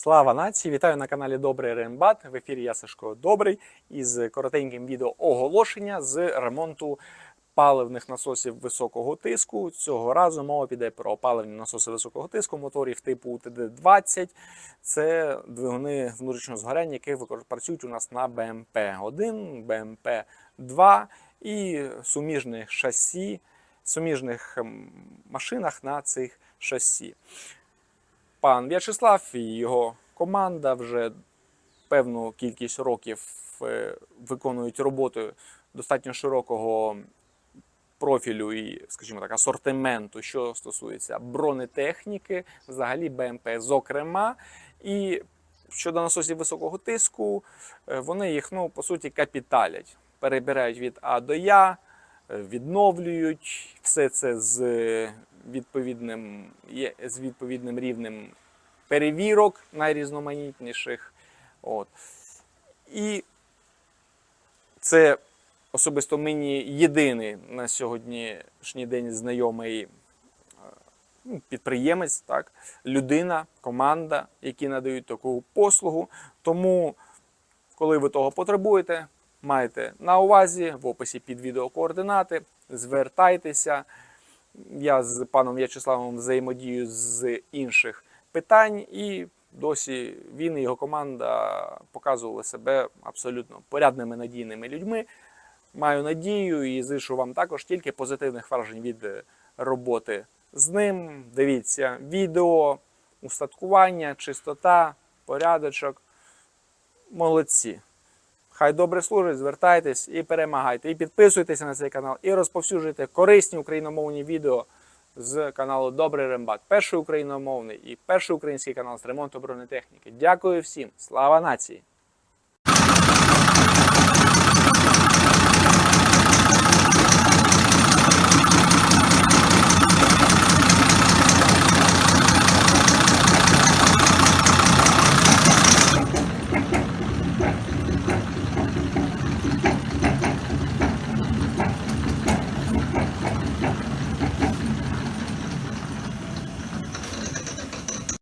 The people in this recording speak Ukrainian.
Слава нації! Вітаю на каналі Добрий Рембат. В ефірі я Сашко Добрий із коротеньким відео оголошення з ремонту паливних насосів високого тиску. Цього разу мова піде про паливні насоси високого тиску моторів типу ТД-20. Це двигуни внутрішнього згоряння, які працюють у нас на БМП-1, БМП-2 і суміжних шасі, суміжних ем, машинах на цих шасі пан В'ячеслав і його команда вже певну кількість років е, виконують роботу достатньо широкого профілю і, скажімо так, асортименту, що стосується бронетехніки, взагалі БМП, зокрема. І щодо насосів високого тиску, е, вони їх, ну, по суті, капіталять, перебирають від А до Я, е, відновлюють все це з відповідним, з відповідним рівнем перевірок найрізноманітніших. От. І це особисто мені єдиний на сьогоднішній день знайомий е, ну, підприємець, так, людина, команда, які надають таку послугу. Тому, коли ви того потребуєте, майте на увазі в описі під відео координати, звертайтеся. Я з паном В'ячеславом взаємодію з інших питань, і досі він і його команда показували себе абсолютно порядними надійними людьми. Маю надію і зишу вам також тільки позитивних вражень від роботи з ним. Дивіться відео, устаткування, чистота, порядочок. Молодці. Хай добре служить, звертайтесь і перемагайте. І підписуйтеся на цей канал, і розповсюджуйте корисні україномовні відео з каналу Добрий Рембат. Перший україномовний і перший український канал з ремонту бронетехніки. Дякую всім. Слава нації!